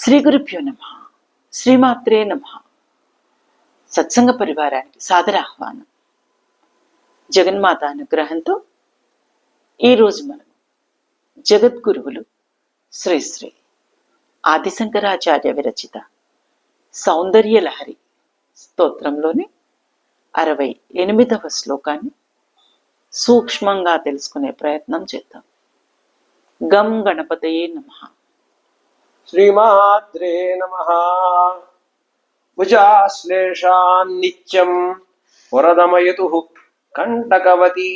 శ్రీ గురుభ్యో నమ. శ్రీమాత్రే నమ. సత్సంగ పరివారానికి సాదర ఆహ్వానం జగన్మాత అనుగ్రహంతో ఈరోజు మనం జగద్గురువులు శ్రీ శ్రీ ఆదిశంకరాచార్య విరచిత సౌందర్య లహరి స్తోత్రంలోని అరవై ఎనిమిదవ శ్లోకాన్ని సూక్ష్మంగా తెలుసుకునే ప్రయత్నం చేద్దాం. గం గణపతయే నమః. శ్రీమాద్రే నమ. భుజాశ్లేషాన్నిత్యం వరదమయతు కంటకవతీ.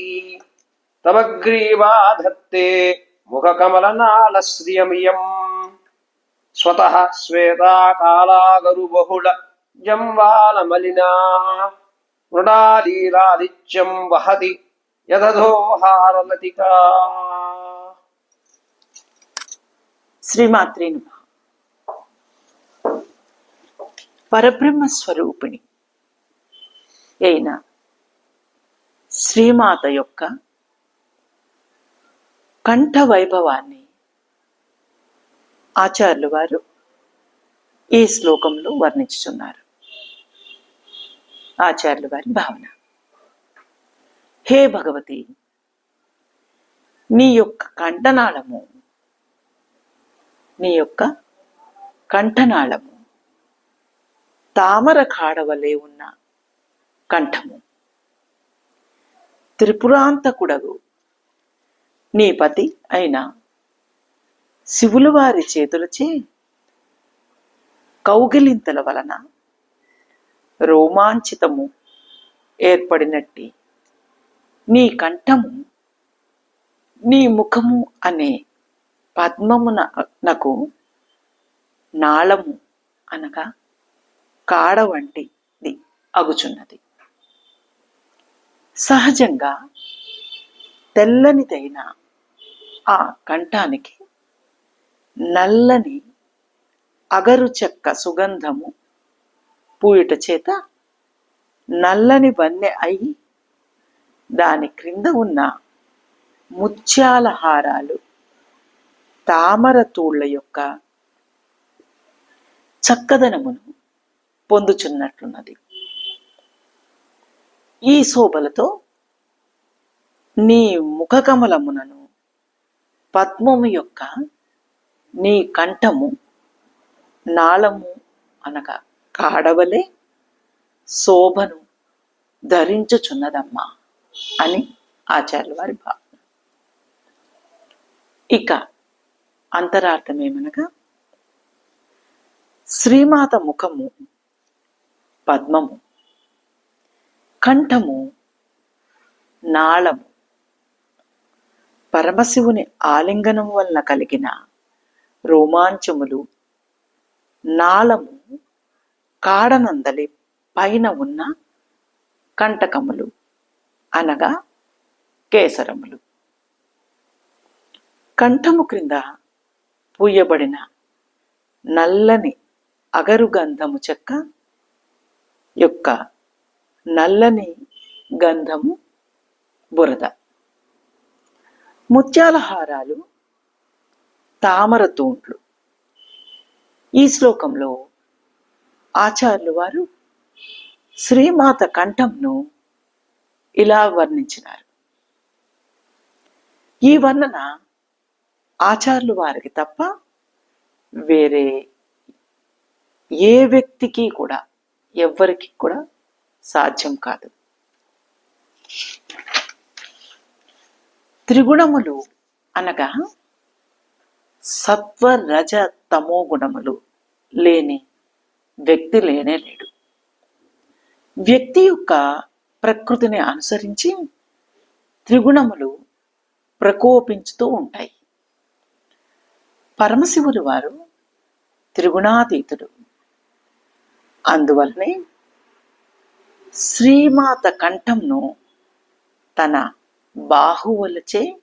తమగ్రీవాధత్తే ముఖకమలనాళశ్రియమియం. స్వతః శ్వేతాకాలాగరు బహుళ జంవాలమలినా మృడాలీలాదిత్యం వహతి యదోహారలతికా శ్రీమాత్రే నమ. పరబ్రహ్మ స్వరూపిణి అయిన శ్రీమాత యొక్క కంఠ వైభవాన్ని ఆచార్యులు వారు ఈ శ్లోకంలో వర్ణించుతున్నారు ఆచార్యుల వారి భావన. హే భగవతి నీ యొక్క కంఠనాళము నీ యొక్క కంఠనాళము తామర కాడవలే ఉన్న కంఠము. త్రిపురాంతకుడగు. నీ పతి అయిన శివులు వారి చేతులచే కౌగిలింతల వలన రోమాంచితము ఏర్పడినట్టి నీ కంఠము నీ ముఖము అనే పద్మమున నాళము అనగా కాడ వంటిది అగుచున్నది. సహజంగా తెల్లనిదైన ఆ కంఠానికి నల్లని అగరు చెక్క సుగంధము పూయుట చేత నల్లని వన్నె అయి దాని క్రింద ఉన్న ముత్యాల హారాలు తామర తూళ్ళ యొక్క చక్కదనమును పొందుచున్నట్లున్నది ఈ శోభలతో నీ ముఖకమలమునను పద్మము యొక్క నీ కంఠము నాళము అనగా కాడవలే శోభను ధరించుచున్నదమ్మా అని ఆచార్యుల వారి భావన. ఇక అంతరార్థం ఏమనగా శ్రీమాత ముఖము పద్మము. కంఠము నాళము. పరమశివుని ఆలింగనం వలన కలిగిన రోమాంచములు నాళము కాడనందలి పైన ఉన్న కంటకములు అనగా కేసరములు. కంఠము క్రింద పూయబడిన నల్లని అగరు గంధము చెక్క యొక్క నల్లని గంధము బురద. ముత్యాల హారాలు తామర తూండ్లు. ఈ శ్లోకంలో ఆచార్యులు వారు శ్రీమాత కంఠంను ఇలా వర్ణించినారు. ఈ వర్ణన ఆచార్యులు వారికి తప్ప వేరే ఏ వ్యక్తికి కూడా ఎవ్వరికి కూడా సాధ్యం కాదు. త్రిగుణములు అనగా సత్వ రజ తమో గుణములు లేని వ్యక్తి లేనే లేడు. వ్యక్తి యొక్క ప్రకృతిని అనుసరించి త్రిగుణములు ప్రకోపించుతూ ఉంటాయి. పరమశివులు వారు త్రిగుణాతీతుడు అందువల్లనే శ్రీమాత కంఠంను తన బాహువులచే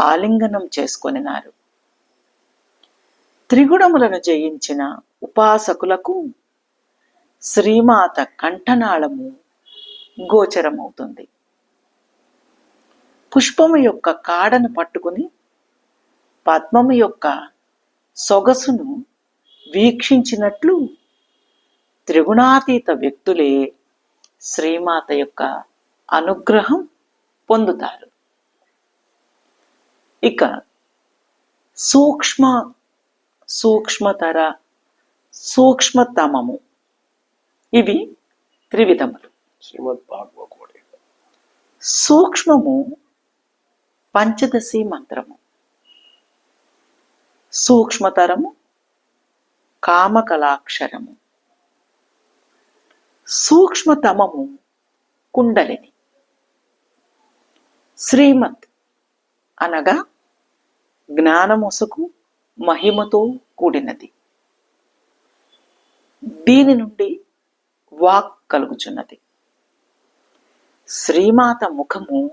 ఆలింగనం చేసుకొనినారు. త్రిగుణములను జయించిన ఉపాసకులకు శ్రీమాత కంఠనాళము గోచరమవుతుంది. పుష్పము యొక్క కాడను పట్టుకుని పద్మము యొక్క సొగసును వీక్షించినట్లు త్రిగుణాతీత వ్యక్తులే శ్రీమాత యొక్క అనుగ్రహం పొందుతారు. ఇక సూక్ష్మ సూక్ష్మతర సూక్ష్మతమము. ఇవి త్రివిధములు. సూక్ష్మము పంచదశి మంత్రము. సూక్ష్మతరము కామకలాక్షరము. సూక్ష్మతమము కుండలిని. శ్రీమత్ అనగా జ్ఞానమొసకు మహిమతో కూడినది. దీని నుండి వాక్ కలుగుచున్నది. శ్రీమాత ముఖము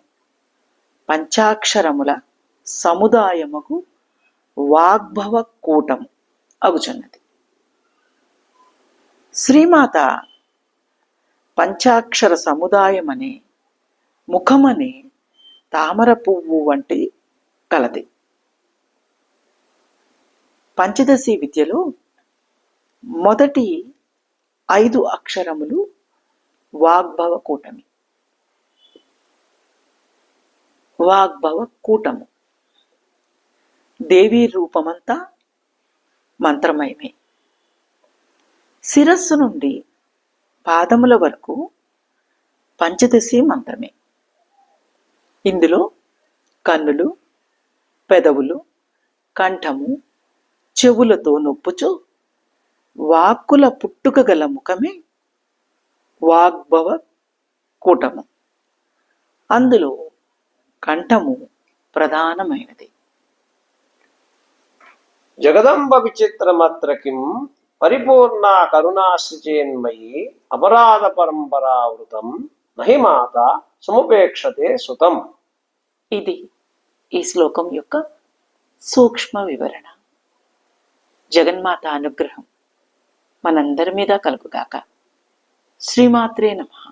పంచాక్షరముల సముదాయముకు వాగ్భవ కూటము అగుచున్నది. శ్రీమాత పంచాక్షర సముదాయమనే ముఖమనే తామర పువ్వు వంటి కలది. పంచదశి విద్యలో మొదటి ఐదు అక్షరములు వాగ్భవ కూటమి. వాగ్భవ కూటము. దేవీ రూపమంతా మంత్రమయమే. శిరస్సు నుండి పాదముల వరకు పంచదశి మంత్రమే. ఇందులో కన్నులు పెదవులు కంఠము చెవులతో నొప్పుచు వాక్కుల పుట్టుక గల ముఖమే వాగ్భవ కూటము. అందులో కంఠము ప్రధానమైనది. జగదంబ విచిత్రమత్రకిం పరిపూర్ణ కరుణాశ్రిచేన్మయి అపరాధ పరంపరావృతం నహి మాత సముపేక్షతే సుతం. ఇది ఈ శ్లోకం యొక్క సూక్ష్మ వివరణ. జగన్మాత అనుగ్రహం మనందరి మీద కలుగుగాక. శ్రీమాత్రే నమః.